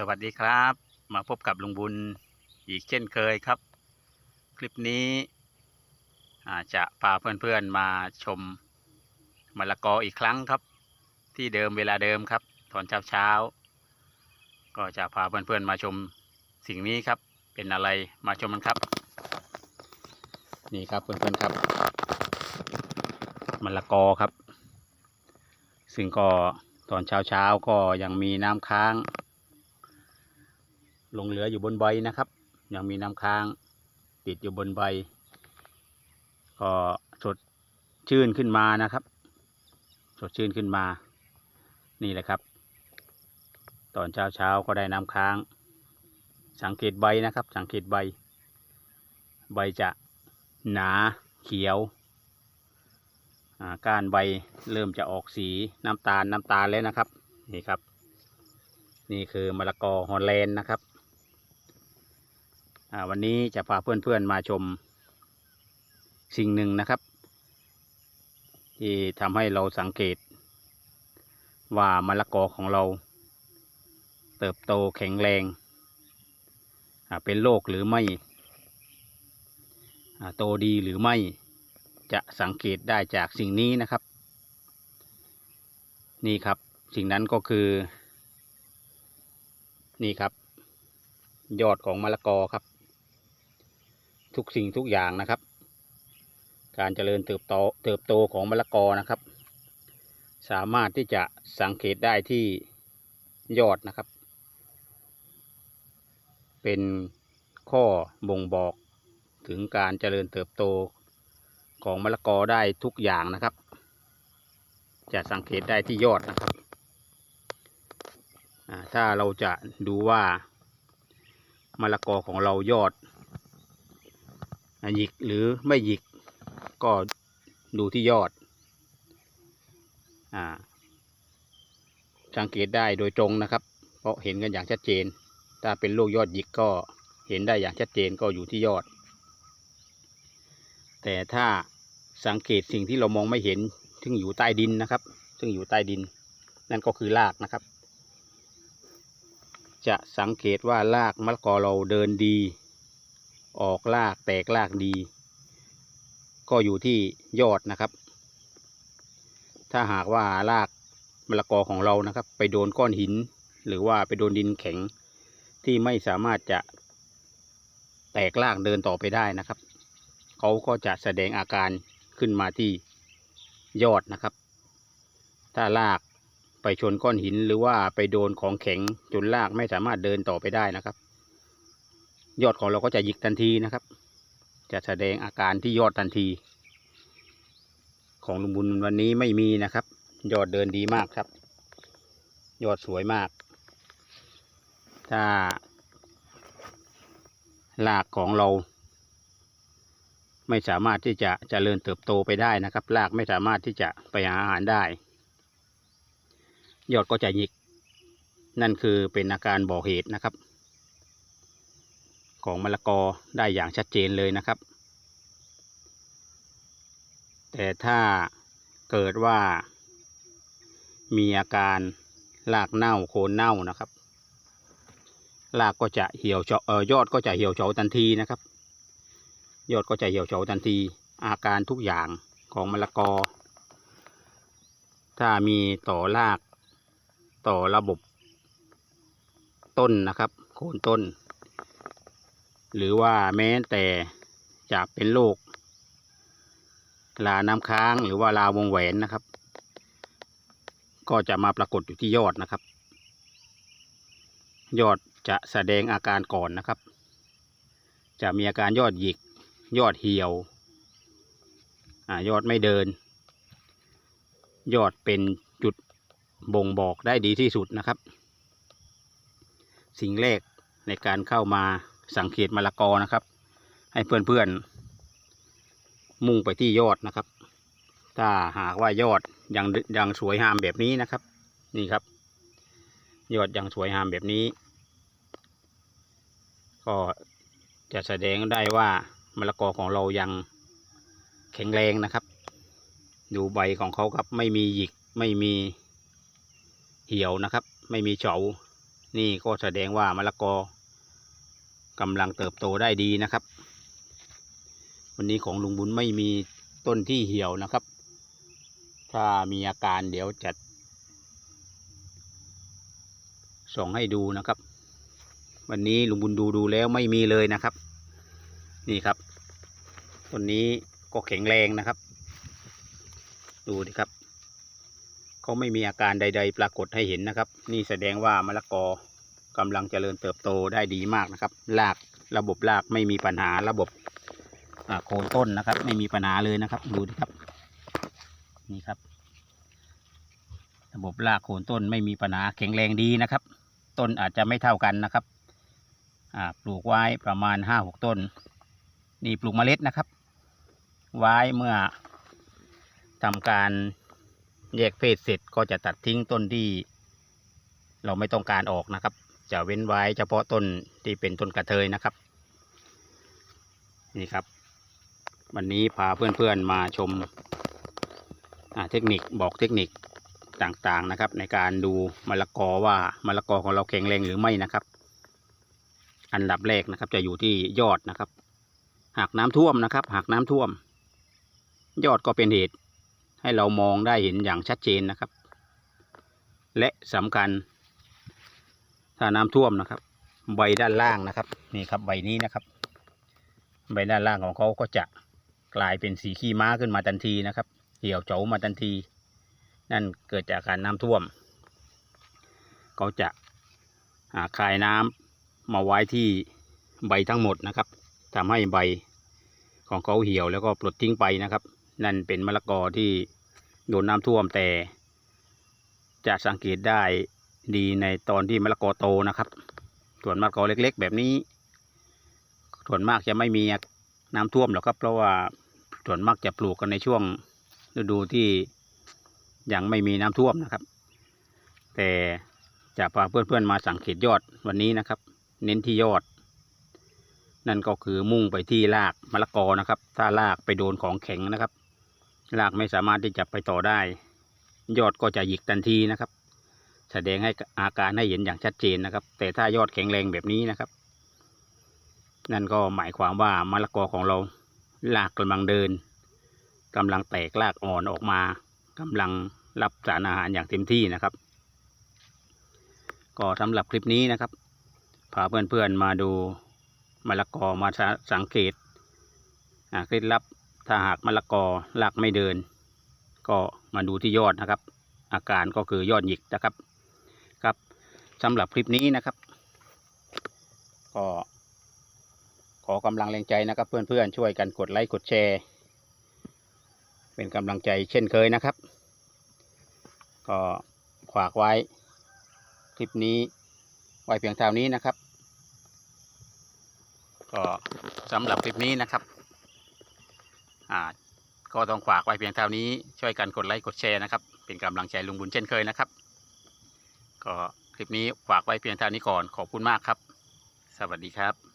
สวัสดีครับ มาพบกับลุงบุญอีกเช่นเคยครับ คลิปนี้จะพาเพื่อนๆมาชมมะละกออีกครั้งครับ ที่เดิมเวลาเดิมครับ ตอนเช้าๆก็จะพาเพื่อนๆมาชมสิ่งนี้ครับ เป็นอะไรมาชมมันครับ นี่ครับเพื่อนๆครับมะละกอครับ ซึ่งก็ตอนเช้าๆก็ยังมีน้ำค้าง ลงเหลืออยู่บนใบนะครับ ยังมีน้ำค้างติดอยู่บนใบ ก็สดชื่นขึ้นมานะครับ สดชื่นขึ้นมา นี่แหละครับ ตอนเช้าเช้าก็ได้น้ำค้าง สังเกตใบนะครับ สังเกตใบ ใบจะหนาเขียวอ่าก้านใบเริ่มจะออกสีน้ำตาลน้ำตาลแล้วนะครับ นี่ครับ นี่คือมะละกอฮอลแลนด์นะครับ วันนี้จะพาเพื่อนๆมาชมสิ่งหนึ่งนะครับ ที่ทำให้เราสังเกต ว่ามะละกอของเรา เติบโตแข็งแรง เป็นโรคหรือไม่ โตดีหรือไม่จะสังเกตได้จากสิ่งนี้นะครับ นี่ครับสิ่งนั้นก็คือ นี่ครับ ยอดของมะละกอครับ ทุกสิ่งทุกอย่างนะครับ การเจริญเติบโตเติบโตของมะละกอนะครับ สามารถที่จะสังเกตได้ที่ยอดนะครับ เป็นข้อบ่งบอกถึงการเจริญเติบโตของมะละกอได้ทุกอย่างนะครับ จะสังเกตได้ที่ยอดนะครับ ถ้าเราจะดูว่ามะละกอของเรายอด หยิกหรือไม่หยิกก็ดูที่ยอดอ่าสังเกตได้โดยตรงนะครับ เพราะเห็นกันอย่างชัดเจน ถ้าเป็นลูกยอดหยิกก็เห็นได้อย่างชัดเจนก็อยู่ที่ยอด แต่ถ้าสังเกตสิ่งที่เรามองไม่เห็น ซึ่งอยู่ใต้ดินนะครับ ซึ่งอยู่ใต้ดิน นั่นก็คือรากนะครับ จะสังเกตว่ารากมะละกอเราเดินดี ออกรากแตกรากดี ก็อยู่ที่ยอดนะครับ ถ้าหากว่ารากมะละกอของเรานะครับ ไปโดนก้อนหิน หรือว่าไปโดนดินแข็งที่ไม่สามารถจะแตกรากเดินต่อไปได้นะครับ เขาก็จะแสดงอาการขึ้นมาที่ยอดนะครับ ถ้ารากไปชนก้อนหินหรือว่าไปโดนของแข็งจนรากไม่สามารถเดินต่อไปได้นะครับ ยอดของเราก็จะหยิกทันทีนะครับ จะแสดงอาการที่ยอดทันที ของลุงบุญวันนี้ไม่มีนะครับ ยอดเดินดีมากครับ ยอดสวยมาก ถ้ารากของเรา ไม่สามารถที่จะจะเจริญเติบโตไปได้นะครับรากไม่สามารถที่จะไปหาอาหารได้ ยอดก็จะหยิก นั่นคือเป็นอาการบอกเหตุนะครับ ของมะละกอได้อย่างชัดเจนเลยนะครับ แต่ถ้าเกิดว่า มีอาการรากเน่าโคนเน่านะครับรากก็จะเหี่ยวเฉาเออยอดก็จะเหี่ยวเฉาทันทีนะครับ ยอดก็จะเหี่ยวเฉาทันที อาการทุกอย่างของมะละกอ ถ้ามีต่อรากต่อระบบต้นนะครับ โคนต้น หรือว่าแม้แต่จะเป็นโรคลาน้ำค้างหรือว่าลาวงแหวนนะครับ ก็จะมาปรากฏอยู่ที่ยอดนะครับ ยอดจะแสดงอาการก่อนนะครับ จะมีอาการยอดหยิก ยอดเหี่ยวอยอดไม่เดิน ยอดเป็นจุดบ่งบอกได้ดีที่สุดนะครับ สิ่งแรกในการเข้ามา สังเกตมะละกอนะครับ ให้เพื่อนๆ มุ่งไปที่ยอดนะครับ ถ้าหากว่ายอดยังยังสวยงามแบบนี้นะครับ นี่ครับ ยอดยังสวยงามแบบนี้ ก็จะแสดงได้ว่ามะละกอของเรายังแข็งแรงนะครับ ดูใบของเขาครับไม่มีหยิกไม่มีเหี่ยวนะครับ ไม่มีเฉา นี่ก็แสดงว่ามะละกอ กำลังเติบโตได้ดีนะครับ วันนี้ของลุงบุญไม่มีต้นที่เหี่ยวนะครับ ถ้ามีอาการเดี๋ยวจะส่งให้ดูนะครับ วันนี้ลุงบุญดูดูแล้วไม่มีเลยนะครับ นี่ครับต้นนี้ก็แข็งแรงนะครับ ดูดิครับเขาไม่มีอาการใด ๆ ปรากฏให้เห็นนะครับ นี่แสดงว่ามะละกอ กำลังเจริญเติบโตได้ดีมากนะครับรากระบบรากไม่มีปัญหาระบบโคนต้นนะครับ ไม่มีปัญหาเลยนะครับ ดูดิครับ นี่ครับ ระบบรากโคนต้นไม่มีปัญหาแข็งแรงดีนะครับ ต้นอาจจะไม่เท่ากันนะครับปลูกไว้ประมาณห้าหกต้น นี่ปลูกเมล็ดนะครับ ไว้เมื่อทำการแยกเพศเสร็จก็จะตัดทิ้งต้นที่เราไม่ต้องการออกนะครับ จะเว้นไว้เฉพาะต้นที่เป็นต้นกระเทยนะครับ นี่ครับ วันนี้พาเพื่อนๆมาชมเทคนิคบอกเทคนิคต่างๆนะครับ ในการดูมะละกอว่ามะละกอของเราแข็งแรงหรือไม่นะครับ อันดับแรกนะครับจะอยู่ที่ยอดนะครับ หากน้ำท่วมนะครับ หากน้ำท่วม ยอดก็เป็นเหตุให้เรามองได้เห็นอย่างชัดเจนนะครับ และสำคัญ ถ้าน้ำท่วมนะครับ ใบด้านล่างนะครับนี่ครับใบนี้นะครับ ใบด้านล่างของเขาก็จะกลายเป็นสีขี้ม้าขึ้นมาทันทีนะครับ เหี่ยวเฉามาทันที นั่นเกิดจากการน้ำท่วมเขาจะาคายน้ำมาไว้ที่ใบทั้งหมดนะครับทำให้ใบของเขาเหี่ยวแล้วก็ปลดทิ้งไปนะครับ นั่นเป็นมะละกอที่โดนน้ำท่วมแต่จะสังเกตได้ ดีในตอนที่มะละกอโตนะครับ ส่วนมะละกอเล็ก ๆ แบบนี้ ส่วนมากจะไม่มีน้ำท่วมหรอกครับ เพราะว่าส่วนมากจะปลูกกันในช่วงฤดูที่ยังไม่มีน้ำท่วมนะครับ แต่จะพาเพื่อนๆมาสังเกตยอดวันนี้นะครับ เน้นที่ยอด นั่นก็คือมุ่งไปที่รากมะละกอนะครับ ถ้ารากไปโดนของแข็งนะครับรากไม่สามารถที่จะไปต่อได้ ยอดก็จะหยิกทันทีนะครับ แสดงให้อาการให้เห็นอย่างชัดเจนนะครับ แต่ถ้ายอดแข็งแรงแบบนี้นะครับ นั่นก็หมายความว่ามะละกอของเรารากกำลังเดินกำลังแตกรากอ่อนออกมากำลังรับสารอาหารอย่างเต็มที่นะครับ ก็สำหรับคลิปนี้นะครับพาเพื่อนๆมาดูมะละกอมาสังเกตเคล็ดลับถ้าหากมะละกอรากไม่เดิน ก็มาดูที่ยอดนะครับ อาการก็คือยอดหยิกนะครับ สำหรับคลิปนี้นะครับ ก็ ขอกำลังแรงใจนะครับ เพื่อนๆช่วยกันกดไลค์กดแชร์ เป็นกำลังใจเช่นเคยนะครับ ก็ฝากไว้คลิปนี้ไว้เพียงเท่านี้นะครับ ก็สำหรับคลิปนี้นะครับอ่าก็ต้องฝากไว้เพียงเท่านี้ช่วยกันกดไลค์กดแชร์นะครับ เป็นกำลังใจลุงบุญเช่นเคยนะครับ ก็ คลิปนี้ฝากไว้เพียงเท่านี้ก่อน ขอบคุณมากครับ สวัสดีครับ